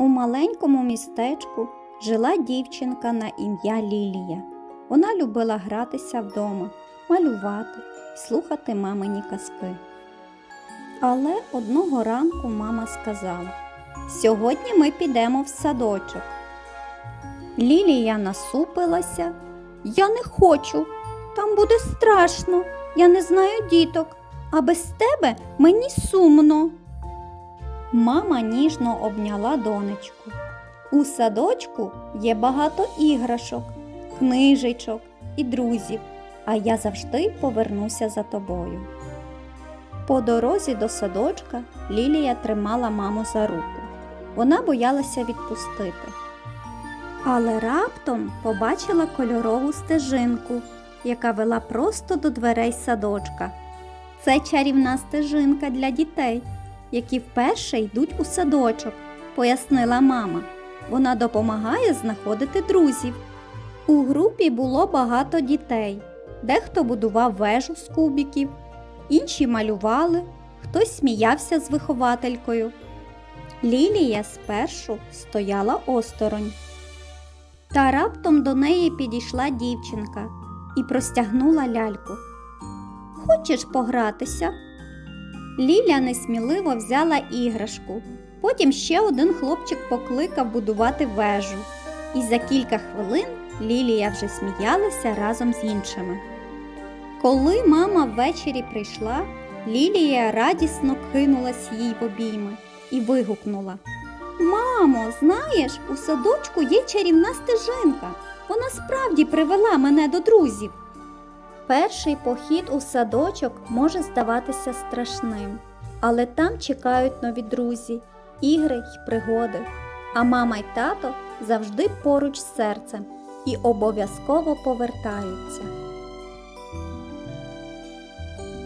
У маленькому містечку жила дівчинка на ім'я Лілія. Вона любила гратися вдома, малювати, слухати мамині казки. Але одного ранку мама сказала: Сьогодні ми підемо в садочок. Лілія насупилася. Я не хочу, там буде страшно, я не знаю діток, а без тебе мені сумно. Мама ніжно обняла донечку. У садочку є багато іграшок, книжечок і друзів, а я завжди повернуся за тобою. По дорозі до садочка Лілія тримала маму за руку. Вона боялася відпустити. Але раптом побачила кольорову стежинку, яка вела просто до дверей садочка. Це чарівна стежинка для дітей, які вперше йдуть у садочок, пояснила мама. Вона допомагає знаходити друзів. У групі було багато дітей. Дехто будував вежу з кубиків, інші малювали, хтось сміявся з вихователькою. Лілія спершу стояла осторонь. Та раптом до неї підійшла дівчинка і простягнула ляльку. Хочеш погратися? Ліля несміливо взяла іграшку. Потім ще один хлопчик покликав будувати вежу. І за кілька хвилин Лілія вже сміялася разом з іншими. Коли мама ввечері прийшла, Лілія радісно кинулась їй в обійми і вигукнула Мамо, знаєш, у садочку є чарівна стежинка. Вона справді привела мене до друзів. Перший похід у садочок може здаватися страшним, але там чекають нові друзі, ігри й пригоди. А мама й тато завжди поруч з серцем і обов'язково повертаються.